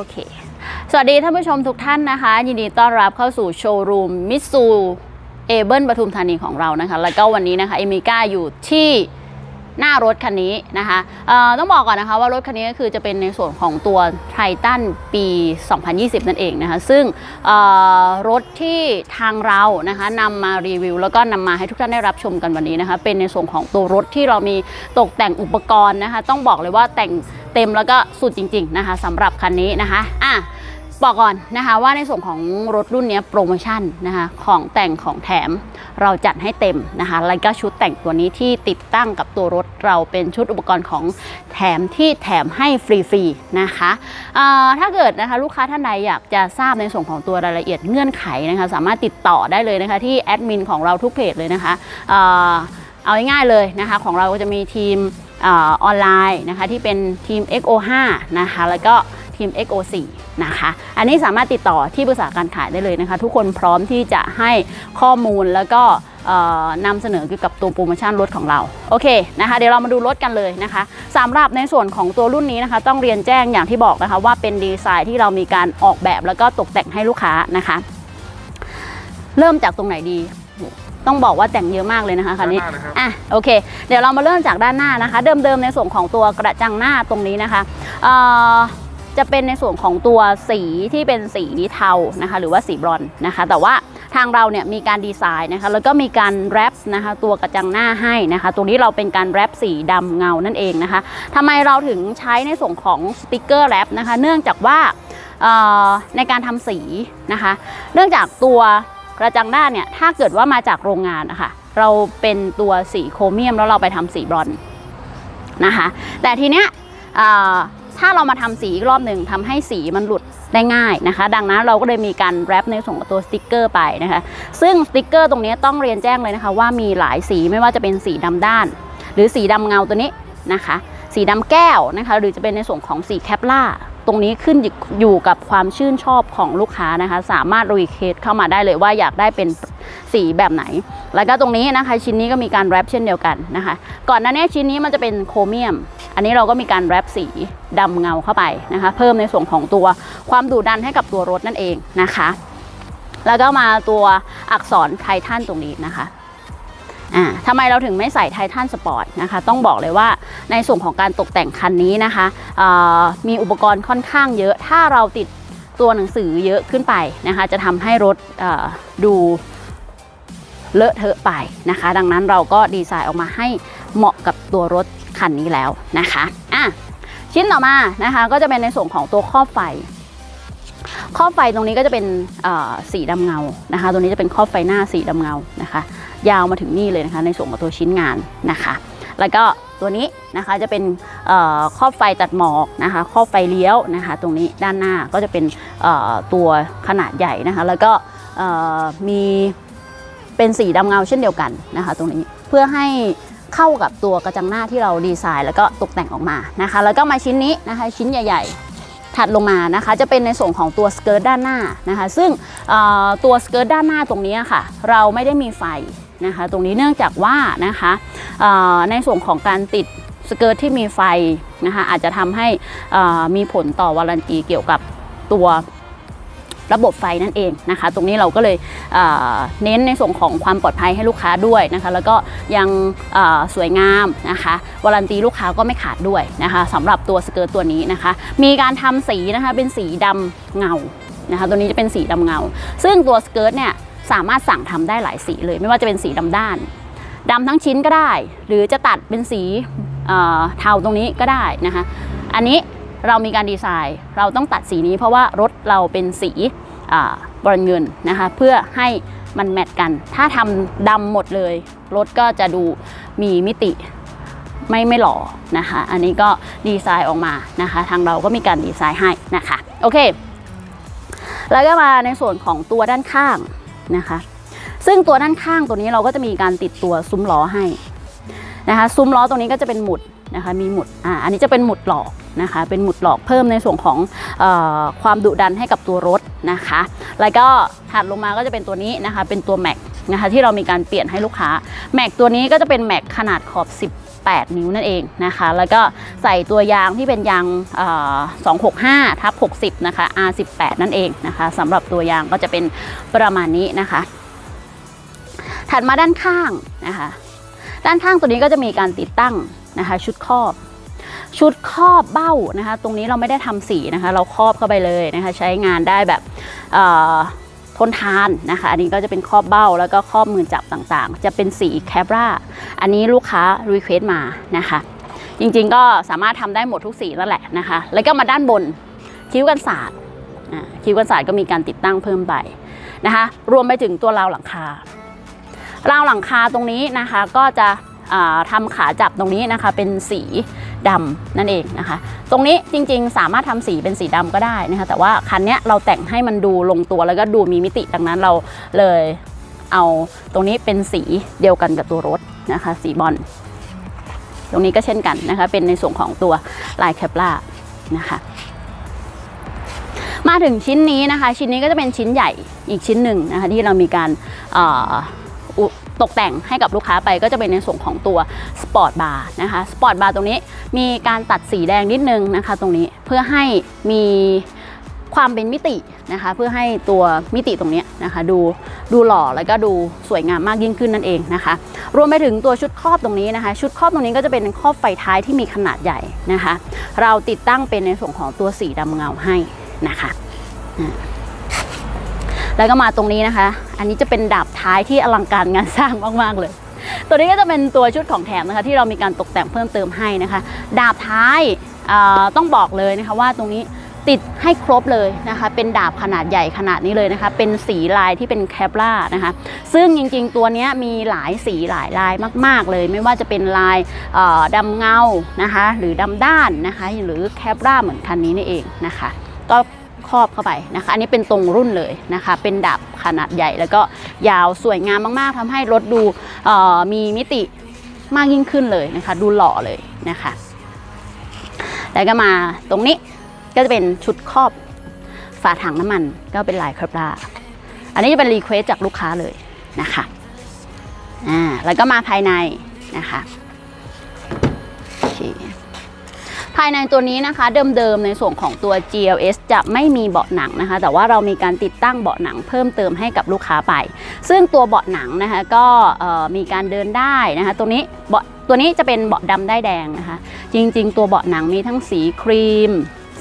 โอเค สวัสดีท่านผู้ชมทุกท่านนะคะ ยินดีต้อนรับเข้าสู่โชว์รูมมิสซูเอเบิลปทุมธานีของเรานะคะ แล้วก็วันนี้นะคะเอมิก้าอยู่ที่ หน้ารถคันนี้นะคะต้องบอกก่อนนะคะว่ารถคันนี้ก็คือจะเป็นในส่วนของตัวไททันปี 2020 นั่นเองนะคะ ซึ่งรถที่ทางเรานะคะนำมารีวิว แล้วก็นำมาให้ทุกท่านได้รับชมกันวันนี้นะคะ เป็นในส่วนของตัวรถที่เรามีตกแต่งอุปกรณ์นะคะ ต้องบอกเลยว่าแต่งเต็มแล้วก็สุดจริง ๆนะคะสำหรับคันนี้นะคะอะ บอกก่อนนะคะว่าในส่วนของรถรุ่นนี้โปรโมชั่นนะคะของแต่งของแถมเราจัดให้เต็มนะคะแล้วก็ชุดแต่งตัวนี้ที่ติดตั้งกับตัวรถเราเป็นชุดอุปกรณ์ของแถมที่แถมให้ฟรีๆนะคะถ้าเกิดนะคะลูกค้าท่านใดอยากจะทราบในส่วนของตัวรายละเอียดเงื่อนไขนะคะสามารถติดต่อได้เลยนะคะที่แอดมินของเราทุกเพจเลยนะคะเอาง่ายๆเลยนะคะของเราก็จะมีทีมออนไลน์นะคะที่เป็นทีม XO5 นะคะแล้วก็ ทีม XO4 นะคะ อันนี้สามารถติดต่อที่ปรึกษาการขายได้เลยนะคะ ทุกคนพร้อมที่จะให้ข้อมูลแล้วก็เอ่อนำเสนอเกี่ยวกับตัวโปรโมชั่นรถของเรา โอเคนะคะ เดี๋ยวเรามาดูรถกันเลยนะคะสำหรับในส่วนของตัวรุ่นนี้นะคะ ต้องเรียนแจ้งอย่างที่บอกนะคะ ว่าเป็นดีไซน์ที่เรามีการออกแบบแล้วก็ตกแต่งให้ลูกค้านะคะ เริ่มจากตรงไหนดีต้องบอกว่าแต่งเยอะมากเลยนะคะคันนี้ด้านหน้านะครับอะโอเค เดี๋ยวเรามาเริ่มจากด้านหน้านะคะ เดิมๆในส่วนของตัวกระจังหน้าตรงนี้นะคะเอ่อ จะเป็นในส่วนของตัวสีที่เป็นสีเทานะคะ หรือว่าสีบรอนนะคะ แต่ว่าทางเราเนี่ยมีการดีไซน์นะคะ แล้วก็มีการแรปนะคะตัวกระจังหน้าให้นะคะ ตรงนี้เราเป็นการแรปสีดำเงานั่นเองนะคะทำไมเราถึงใช้ในส่วนของสติกเกอร์แรปนะคะ เนื่องจากว่าเอ่อในการทำสีนะคะ เนื่องจากตัวกระจังหน้าเนี่ย ถ้าเกิดว่ามาจากโรงงานนะคะเราเป็นตัวสีโครเมียมแล้วเราไปทำสีบรอนนะคะ แต่ทีเนี้ยเอ่อ ถ้าเรามาทำสีอีกรอบหนึ่งทำให้สีมันหลุดได้ง่ายนะคะ ดังนั้นเราก็เลยมีการแรปในส่วนของตัวสติกเกอร์ไปนะคะ ซึ่งสติกเกอร์ตรงนี้ต้องเรียนแจ้งเลยนะคะ ว่ามีหลายสีไม่ว่าจะเป็นสีดำด้าน หรือสีดำเงาตัวนี้นะคะ สีดำแก้วนะคะ หรือจะเป็นในส่วนของสีแคปล่า รงนี้ขึ้นอยู่กับความชื่นชอบของลูกค้านะคะ สามารถรีเควสเข้ามาได้เลยว่าอยากได้เป็นสีแบบไหน แล้วก็ตรงนี้นะคะชิ้นนี้ก็มีการแรปเช่นเดียวกันนะคะ ก่อนหน้านี้ชิ้นนี้มันจะเป็นโครเมียม อันนี้เราก็มีการแรปสีดำเงาเข้าไปนะคะ เพิ่มในส่วนของตัวความดุดันให้กับตัวรถนั่นเองนะคะ แล้วก็มาตัวอักษรไททันตรงนี้นะคะ อ่าทำไมเราถึงไม่ใส่ไททันสปอร์ตนะคะ ต้องบอกเลยว่าในส่วนของการตกแต่งคันนี้นะคะมีอุปกรณ์ค่อนข้างเยอะ ถ้าเราติดตัวหนังสือเยอะขึ้นไปนะคะ จะทำให้รถดูเลอะเทอะไปนะคะ ดังนั้นเราก็ดีไซน์ออกมาให้เหมาะกับตัวรถคันนี้แล้วนะคะอะชิ้นต่อมานะคะก็จะเป็นในส่วนของตัวครอบไฟครอบไฟตรงนี้ก็จะเป็นสีดำเงานะคะ ตัวนี้จะเป็นครอบไฟหน้าสีดำเงานะคะ ยาวมาถึงนี่เลยนะคะในส่วนของตัวชิ้นงานนะคะ แล้วก็ตัวนี้นะคะจะเป็นครอบไฟตัดหมอกนะคะครอบไฟเลี้ยวนะคะ ตรงนี้ด้านหน้าก็จะเป็นตัวขนาดใหญ่นะคะ แล้วก็มีเป็นสีดำเงาเช่นเดียวกันนะคะ ตรงนี้เพื่อให้เข้ากับตัวกระจังหน้าที่เราดีไซน์ แล้วก็ตกแต่งออกมานะคะ แล้วก็มาชิ้นนี้นะคะชิ้นใหญ่ ๆ ถัดลงมานะคะ จะเป็นในส่วนของตัวสเกิร์ตด้านหน้านะคะ ซึ่งตัวสเกิร์ตด้านหน้าตรงนี้ค่ะ เราไม่ได้มีไฟ นะคะ ตรงนี้เนื่องจากว่านะคะในส่วนของการติดสเกิร์ตที่มีไฟนะคะอาจจะทำให้มีผลต่อวารันตีเกี่ยวกับตัวระบบไฟนั่นเองนะคะ ตรงนี้เราก็เลยเเน้นในส่วนของความปลอดภัยให้ลูกค้าด้วยนะคะ แล้วก็ยังสวยงามนะคะวารันตีลูกค้าก็ไม่ขาดด้วยนะคะสำหรับตัวสเกิร์ตตัวนี้นะคะ มีการทำสีนะคะเป็นสีดำเงานะคะ ตัวนี้จะเป็นสีดำเงา ซึ่งตัวสเกิร์ตเนี่ย สามารถสั่งทำได้หลายสีเลย ไม่ว่าจะเป็นสีดำด้านดำทั้งชิ้นก็ได้ หรือจะตัดเป็นสีเทาตรงนี้ก็ได้นะคะ อันนี้เรามีการดีไซน์ เราต้องตัดสีนี้เพราะว่ารถเราเป็นสีบรอนเงินนะคะ เพื่อให้มันแมทกัน ถ้าทำดำหมดเลย รถก็จะดูมีมิติไม่ไม่หล่อนะคะ อันนี้ก็ดีไซน์ออกมานะคะ ทางเราก็มีการดีไซน์ให้นะคะ โอเค แล้วก็มาในส่วนของตัวด้านข้าง นะคะ ซึ่งตัวด้านข้างตัวนี้เราก็จะมีการติดตัวซุ้มล้อให้นะคะ ซุ้มล้อตรงนี้ก็จะเป็นหมุดนะคะ มีหมุดอ่าอันนี้จะเป็นหมุดหลอกนะคะ เป็นหมุดหลอกเพิ่มในส่วนของออความดุดันให้กับตัวรถนะคะ แล้วก็ถัดลงมาก็จะเป็นตัวนี้นะคะ เป็นตัวแม็กนะคะที่เรามีการเปลี่ยนให้ลูกค้าแม็กตัวนี้ก็จะเป็นแม็กขนาดขอบ 8 นิ้วนั่นเองนะคะ แล้วก็ใส่ตัวยางที่เป็นยางเอ่อ265 ทับ 60 นะคะ R18 นั่นเองนะคะสำหรับตัวยางก็จะเป็นประมาณนี้นะคะ ถัดมาด้านข้างนะคะ ด้านข้างตัวนี้ก็จะมีการติดตั้งนะคะ ชุดครอบชุดครอบเบ้านะคะ ตรงนี้เราไม่ได้ทำสีนะคะ เราครอบเข้าไปเลยนะคะ ใช้งานได้แบบ ทนทานนะคะ อันนี้ก็จะเป็นครอบเบ้าแล้วก็ครอบมือจับต่างๆ จะเป็นสีแคบราอันนี้ลูกค้ารีเควสมานะคะ จริงๆก็สามารถทำได้หมดทุกสีนั่นแหละนะคะ แล้วก็มาด้านบนคิ้วกันศาสตร์คิ้วกันศาสตร์ก็มีการติดตั้งเพิ่มไปนะคะ รวมไปถึงตัวราวหลังคาราวหลังคาตรงนี้นะคะก็จะทำาขาจับตรงนี้นะคะเป็นสี ดำนั่นเองนะคะ ตรงนี้จริงๆ สามารถทำสีเป็นสีดำก็ได้นะคะ แต่ว่าคันเนี้ยเราแต่งให้มันดูลงตัวแล้วก็ดูมีมิติดังนั้นเราเลยเอาตรงนี้เป็นสีเดียวกันกับตัวรถนะคะ สีบอลตรงนี้ก็เช่นกันนะคะ เป็นในส่วนของตัวลายแคปลานะคะมาถึงชิ้นนี้นะคะ ชิ้นนี้ก็จะเป็นชิ้นใหญ่อีกชิ้นหนึ่งนะคะที่เรามีการ ตกแต่งให้กับลูกค้าไปก็จะเป็นในส่วนของตัวสปอร์ตบาร์นะคะสปอร์ตบาร์ตรงนี้มีการตัดสีแดงนิดนึงนะคะตรงนี้เพื่อให้มีความเป็นมิตินะคะเพื่อให้ตัวมิติตรงนี้นะคะดูดูหล่อแล้วก็ดูสวยงามมากยิ่งขึ้นนั่นเองนะคะ รวมไปถึงตัวชุดครอบตรงนี้นะคะ ชุดครอบตรงนี้ก็จะเป็นครอบไฟท้ายที่มีขนาดใหญ่นะคะ เราติดตั้งเป็นในส่วนของตัวสีดำเงาให้นะคะ แล้วก็มาตรงนี้นะคะ อันนี้จะเป็นดาบท้ายที่อลังการงานสร้างมากๆเลย ตัวนี้ก็จะเป็นตัวชุดของแถมนะคะที่เรามีการตกแต่งเพิ่มเติมให้นะคะ ดาบท้ายต้องบอกเลยนะคะว่าตรงนี้ติดให้ครบเลยนะคะ เป็นดาบขนาดใหญ่ขนาดนี้เลยนะคะ เป็นสีลายที่เป็นแคปล่านะคะ ซึ่งจริงๆตัวนี้มีหลายสีหลายลายมาก ๆเลย ไม่ว่าจะเป็นลายดำเงานะคะ หรือดำด้านนะคะ หรือแคปล่าเหมือนคันนี้นี่เองนะคะ ก็ ครอบเข้าไปนะคะ อันนี้เป็นตรงรุ่นเลยนะคะ เป็นดาบขนาดใหญ่แล้วก็ยาวสวยงามมากๆทำให้รถดูมีมิติมากยิ่งขึ้นเลยนะคะ ดูหล่อเลยนะคะ แล้วก็มาตรงนี้ก็จะเป็นชุดครอบฝาถังน้ำมันก็เป็นลายคาบราอันนี้จะเป็นรีเควสจากลูกค้าเลยนะคะอ่าแล้วก็มาภายในนะคะ ภายในตัวนี้นะคะ เดิมๆในส่วนของตัว GLS จะไม่มีเบาะหนังนะคะ แต่ว่าเรามีการติดตั้งเบาะหนังเพิ่มเติมให้กับลูกค้าไป ซึ่งตัวเบาะหนังนะคะก็มีการเดินได้นะคะตัวนี้เบาะตัวนี้จะเป็นเบาะดำได้แดงนะคะ จริงๆ ตัวเบาะหนังมีทั้งสีครีม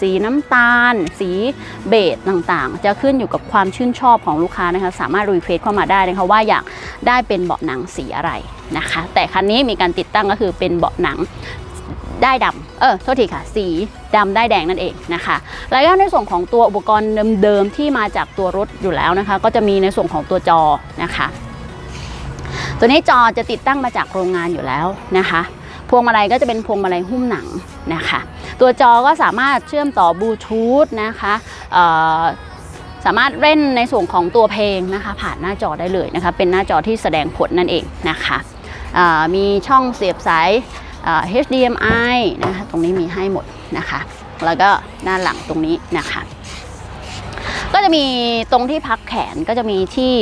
สีน้ำตาล สีเบจต่างๆ จะขึ้นอยู่กับความชื่นชอบของลูกค้านะคะ สามารถรีเควสเข้ามาได้นะคะว่าอยากได้เป็นเบาะหนังสีอะไรนะคะ แต่คันนี้มีการติดตั้งก็คือเป็นเบาะหนัง ได้ดำเออโทษทีค่ะ สีดำได้แดงนั่นเองนะคะ แล้วก็ในส่วนของตัวอุปกรณ์เดิมๆที่มาจากตัวรถอยู่แล้วนะคะ ก็จะมีในส่วนของตัวจอนะคะ ตัวนี้จอจะติดตั้งมาจากโรงงานอยู่แล้วนะคะพวงมาลัยก็จะเป็นพวงมาลัยหุ้มหนังนะคะ ตัวจอก็สามารถเชื่อมต่อบลูทูธนะคะสามารถเล่นในส่วนของตัวเพลงนะคะ ผ่านหน้าจอได้เลยนะคะ เป็นหน้าจอที่แสดงผลนั่นเองนะคะมีช่องเสียบสาย HDMI นะคะตรงนี้มีให้หมดนะคะ แล้วก็ด้านหลังตรงนี้นะคะ ก็จะมีตรงที่พักแขนก็จะมีที่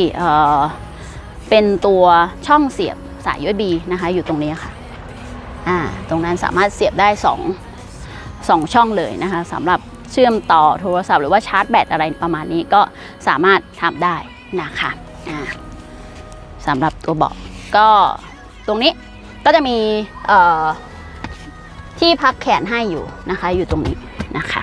เป็นตัวช่องเสียบสาย USB นะคะอยู่ตรงนี้ค่ะอ่าตรงนั้นสามารถเสียบได้2งสองช่องเลยนะคะสำหรับเชื่อมต่อโทรศัพท์หรือว่าชาร์จแบตอะไรประมาณนี้ก็สามารถทำได้นะคะสำหรับตัวเบาะก็ตรงนี้ ก็จะมีที่พักแขนให้อยู่นะคะ อยู่ตรงนี้นะคะ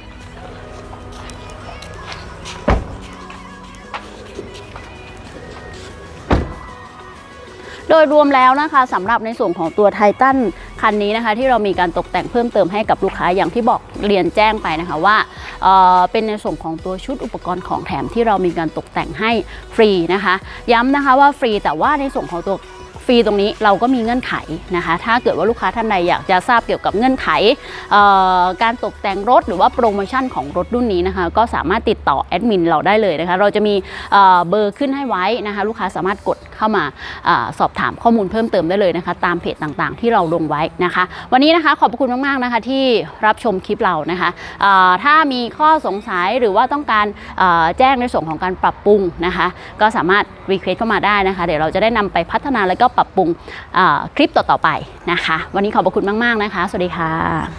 โดยรวมแล้วนะคะสำหรับในส่วนของตัวไททันคันนี้นะคะ ที่เรามีการตกแต่งเพิ่มเติมให้กับลูกค้าอย่างที่บอกเรียนแจ้งไปนะคะว่าเเป็นในส่วนของตัวชุดอุปกรณ์ของแถมที่เรามีการตกแต่งให้ฟรีนะคะ ย้ำนะคะว่าฟรีแต่ว่าในส่วนของตัว ฟรีตรงนี้เราก็มีเงื่อนไขนะคะ ถ้าเกิดว่าลูกค้าท่านใดอยากจะทราบเกี่ยวกับเงื่อนไข การตกแต่งรถหรือว่าโปรโมชั่นของรถรุ่นนี้นะคะ ก็สามารถติดต่อแอดมินเราได้เลยนะคะ เราจะมีเบอร์ขึ้นให้ไว้นะคะ ลูกค้าสามารถกดเข้ามาอสอบถามข้อมูลเพิ่มเติมได้เลยนะคะ ตามเพจต่างๆ ที่เราลงไว้นะคะ วันนี้นะคะขอบคุณมากๆนะคะที่รับชมคลิปเรานะคะถ้ามีข้อสงสัยหรือว่าต้องการแจ้งในส่วนของการปรับปรุงนะคะ ก็สามารถรีเควสเข้ามาได้นะคะ เดี๋ยวเราจะได้นำไปพัฒนาแล้วก็ปรับปรุงคลิปต่อๆไปนะคะ วันนี้ขอบพระคุณมาก ๆ นะคะ สวัสดีค่ะ